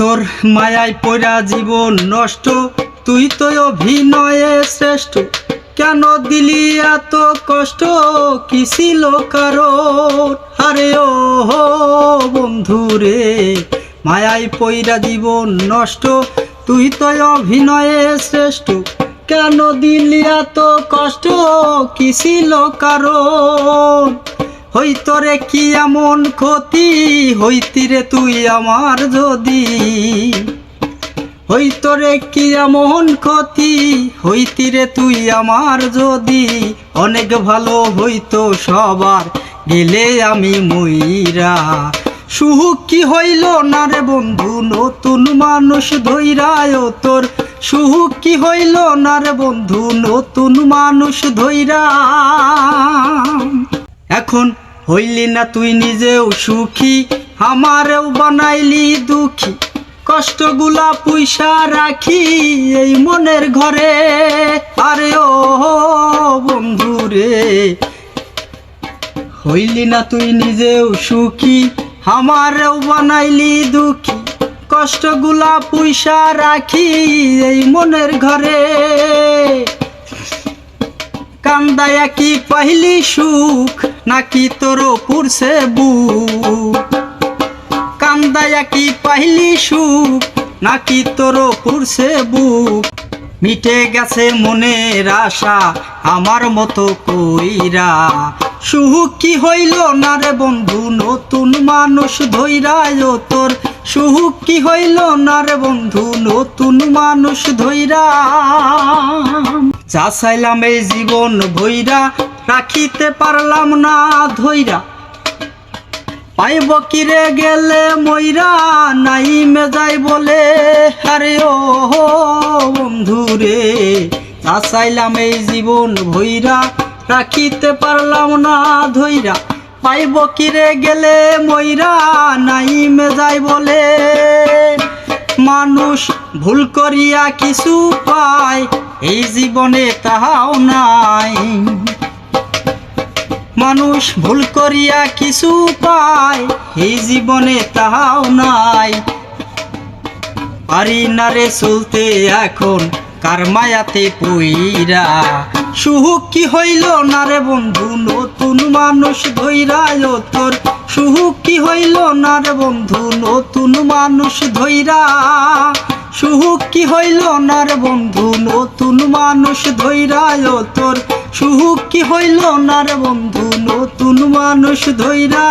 তোর মায়ায় পড়া জীবন নষ্ট, তুই তো অভিনয়ে শ্রেষ্ঠ। কেন দিলি এত কষ্ট? কি ছিল কারণ? আরে ও বন্ধু রে, মায়ায় পইরা জীবন নষ্ট, তুই তো অভিনয়ে শ্রেষ্ঠ। কেন দিলি এত কষ্ট? কি ছিল কারণ? হইতরে কি এমন ক্ষতি? হইতিরে তুই আমার যদি। হইতরে কি এমন ক্ষতি? হইতিরে তুই আমার যদি। অনেক ভালো হইতো সবার, গেলে আমি মইরা। সুহুক কি হইল না রে বন্ধু, নতুন মানুষ ধৈরায় তোর। সুহুক কি হইল না রে বন্ধু, নতুন মানুষ ধৈরা এখন হইলি না তুই নিজেও সুখী, আমারেও বানাইলি দুঃখী। কষ্টগুলা পয়সা রাখি এই মনের ঘরে। আরে ও বন্ধু রে, হইলি না তুই নিজেও সুখী, আমারেও বানাইলি দুঃখী। কষ্টগুলা পয়সা রাখি এই মনের ঘরে। কান্দায়া কি পাইলি সুখ, নাকি তোর পুরছে বুক? কান্দায়া কি পাইলি সুখ, নাকি তোর পুরছে বুক? মিটে গেছে মনের আশা আমার মতো কইরা। সুহুক কি হইল না রে বন্ধু, নতুন মানুষ ধৈরায় তোর? সুহুক কি হইল না রে বন্ধু, নতুন মানুষ ধৈরা যা চাইলাম এই জীবন ভৈরা রাখিতে পারলাম না ধৈরা পাইব কিরে গেলে ময়রা নাই মেজাই বলে, আরে ও বন্ধু রে। তা চাইলাম এই জীবন ভৈরা রাখিতে পারলাম না ধৈরা পাইব কিরে গেলে ময়রা নাই মেজাই বলে মানুষ ভুল করিয়া কিছু পায়, এই জীবনে তাহাও নাই। মানুষ ভুল করিয়া কিছু পায়, এই জীবনে তাহাও নাই। পারি না রে চলতে এখন, কার মায়াতে পইরা। সুহুক কি হইল না রে বন্ধু, নতুন মানুষ ধৈরায় তোর সুহুক হইল না রে বন্ধু? নতুন মানুষ ধৈরা সুহুকি হইল না রে বন্ধু? নতুন মানুষ ধৈরা তোর সুহুকি হইল না রে বন্ধু? নতুন মানুষ ধৈরা